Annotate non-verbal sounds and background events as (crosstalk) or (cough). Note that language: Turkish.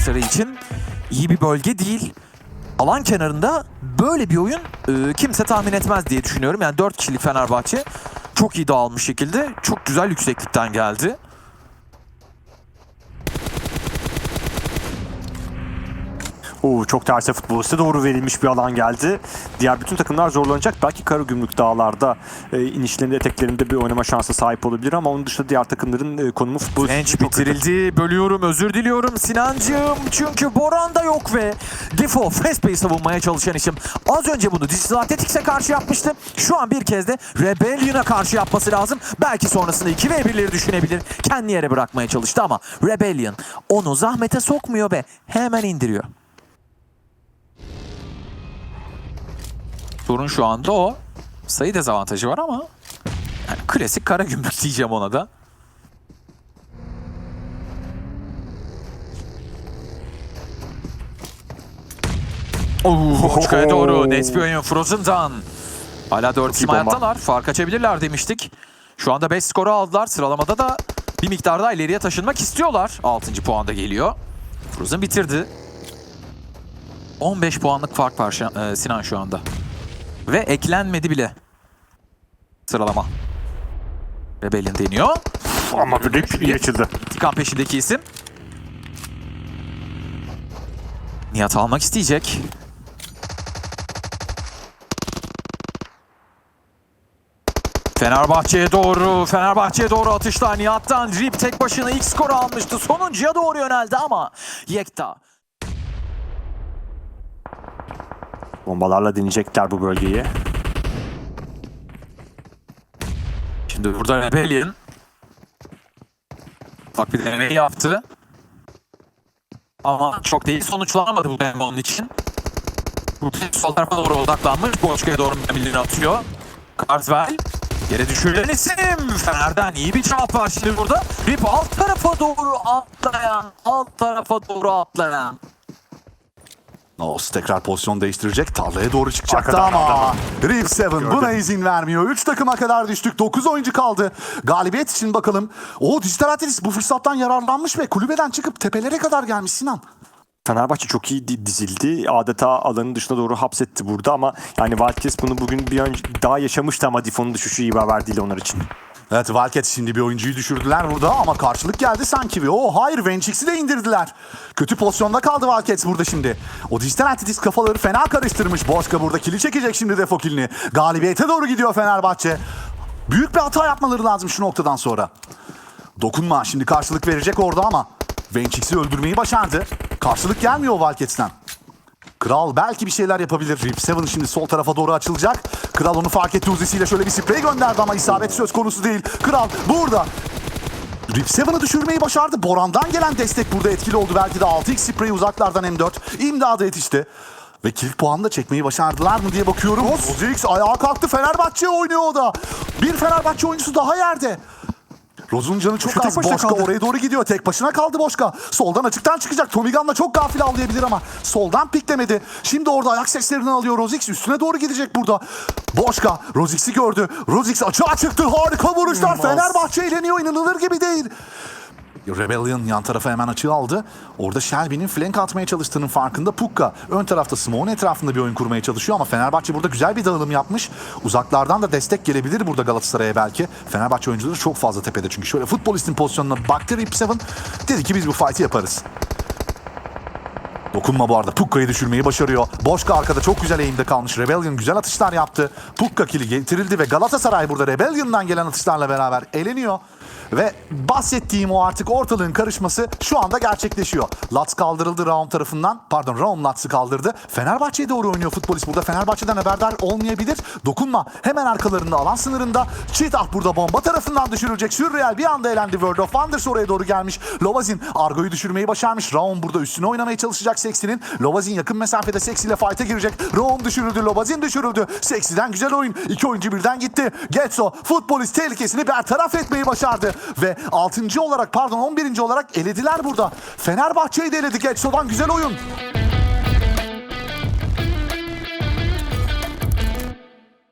Galatasaray için iyi bir bölge değil. Alan kenarında böyle bir oyun e, kimse tahmin etmez diye düşünüyorum. Yani 4 kişilik Fenerbahçe çok iyi dağılmış şekilde çok güzel yükseklikten geldi. Oo, çok terse futboliste doğru verilmiş bir alan geldi. Diğer bütün takımlar zorlanacak. Belki Karagümrük dağlarda e, inişlerinde eteklerinde bir oynama şansı sahip olabilir ama onun dışında diğer takımların e, konumu futbol Genç bitirildi. Bölüyorum. Özür diliyorum Sinancığım. Çünkü Boran da yok ve Defo Fespa'yı savunmaya çalışan isim. Az önce bunu Digital Athletics'e karşı yapmıştı. Şu an bir kez de Rebellion'a karşı yapması lazım. Belki sonrasında 2 ve 1'leri düşünebilir. Kendi yere bırakmaya çalıştı ama Rebellion onu zahmete sokmuyor ve hemen indiriyor. Sorun şu anda o. Sayı dezavantajı var ama yani klasik kara gümrük (laughs) diyeceğim ona da. Oo, Boçka'ya doğru. Nespi oyun Frozen'dan. Hala 4 isim hayattalar. Fark açabilirler demiştik. Şu anda 5 skoru aldılar. Sıralamada da bir miktar daha ileriye taşınmak istiyorlar. 6. puanda geliyor. Frozen bitirdi. 15 puanlık fark var e, Sinan şu anda. Ve eklenmedi bile. Sıralama. Rebellion deniyor. ama bir de iyi açıldı. İntikam peşindeki isim. Nihat almak isteyecek. Fenerbahçe'ye doğru, Fenerbahçe'ye doğru atışlar Nihat'tan. Rip tek başına ilk skoru almıştı. Sonuncuya doğru yöneldi ama Yekta. Bombalarla deneyecekler bu bölgeyi. Şimdi burada Rebellion. Bak bir deney yaptı. Ama çok değil sonuçlanamadı bu deneme onun için. Bu sol tarafa doğru odaklanmış. Boşka'ya doğru mermilerini atıyor. Karsvel. Yere düşürülen isim. Fener'den iyi bir cevap var şimdi burada. Rip alt tarafa doğru atlayan. Alt tarafa doğru atlayan. Nos tekrar pozisyon değiştirecek. Tarlaya doğru çıkacaktı Arkadan ama Reef 7 buna izin vermiyor. 3 takıma kadar düştük. 9 oyuncu kaldı. Galibiyet için bakalım. O Dijital Atletis bu fırsattan yararlanmış ve kulübeden çıkıp tepelere kadar gelmiş Sinan. Fenerbahçe çok iyi di- dizildi. Adeta alanın dışına doğru hapsetti burada ama yani Valkes bunu bugün bir önce daha yaşamıştı ama Difon'un düşüşü iyi bir haber değil onlar için. Evet Wildcat şimdi bir oyuncuyu düşürdüler burada ama karşılık geldi sanki. Ve o hayır Venchix'i de indirdiler. Kötü pozisyonda kaldı Wildcats burada şimdi. O dijital Atletis kafaları fena karıştırmış. Boşka burada kili çekecek şimdi defo kilini. Galibiyete doğru gidiyor Fenerbahçe. Büyük bir hata yapmaları lazım şu noktadan sonra. Dokunma şimdi karşılık verecek orada ama Venchix'i öldürmeyi başardı. Karşılık gelmiyor Wildcats'ten. Kral belki bir şeyler yapabilir. Rip Seven şimdi sol tarafa doğru açılacak. Kral onu fark etti uzisiyle şöyle bir sprey gönderdi ama isabet söz konusu değil. Kral burada. Rip Seven'ı düşürmeyi başardı. Boran'dan gelen destek burada etkili oldu. Belki de 6x spreyi uzaklardan M4. İmdada yetişti. Ve kill puanı da çekmeyi başardılar mı diye bakıyorum. Rozix ayağa kalktı. Fenerbahçe oynuyor o da. Bir Fenerbahçe oyuncusu daha yerde. Roz'un canı çok Şu az. Boşka kaldı. oraya doğru gidiyor. Tek başına kaldı Boşka. Soldan açıktan çıkacak. Tomigan'la çok gafil avlayabilir ama soldan piklemedi. Şimdi orada ayak seslerinden alıyor Rozix. Üstüne doğru gidecek burada. Boşka. Rozix'i gördü. Rozix açığa çıktı. Harika vuruşlar. Fenerbahçe eğleniyor. inanılır gibi değil. Rebellion yan tarafa hemen açığı aldı. Orada Shelby'nin flank atmaya çalıştığının farkında Pukka. Ön tarafta Smoke'un etrafında bir oyun kurmaya çalışıyor ama Fenerbahçe burada güzel bir dağılım yapmış. Uzaklardan da destek gelebilir burada Galatasaray'a belki. Fenerbahçe oyuncuları çok fazla tepede çünkü. Şöyle futbolistin pozisyonuna baktı Rip Seven. Dedi ki biz bu fight'i yaparız. Dokunma bu arada. Pukka'yı düşürmeyi başarıyor. Boşka arkada çok güzel eğimde kalmış. Rebellion güzel atışlar yaptı. Pukka kili getirildi ve Galatasaray burada Rebellion'dan gelen atışlarla beraber eleniyor. Ve bahsettiğim o artık ortalığın karışması şu anda gerçekleşiyor. Lats kaldırıldı Raum tarafından. Pardon Raum Lats'ı kaldırdı. Fenerbahçe'ye doğru oynuyor futbolist. Burada Fenerbahçe'den haberdar olmayabilir. Dokunma. Hemen arkalarında alan sınırında. Cheetah burada bomba tarafından düşürülecek. Sürreal bir anda elendi. World of Wonders oraya doğru gelmiş. Lovazin Argo'yu düşürmeyi başarmış. Raum burada üstüne oynamaya çalışacak Sexi'nin. Lovazin yakın mesafede Sexi ile fight'a girecek. Raum düşürüldü. Lovazin düşürüldü. Sexi'den güzel oyun. İki oyuncu birden gitti. Getso futbolist tehlikesini bertaraf etmeyi başardı. Ve 6. olarak pardon 11. olarak elediler burada. Fenerbahçe'yi de eledi Getso'dan güzel oyun.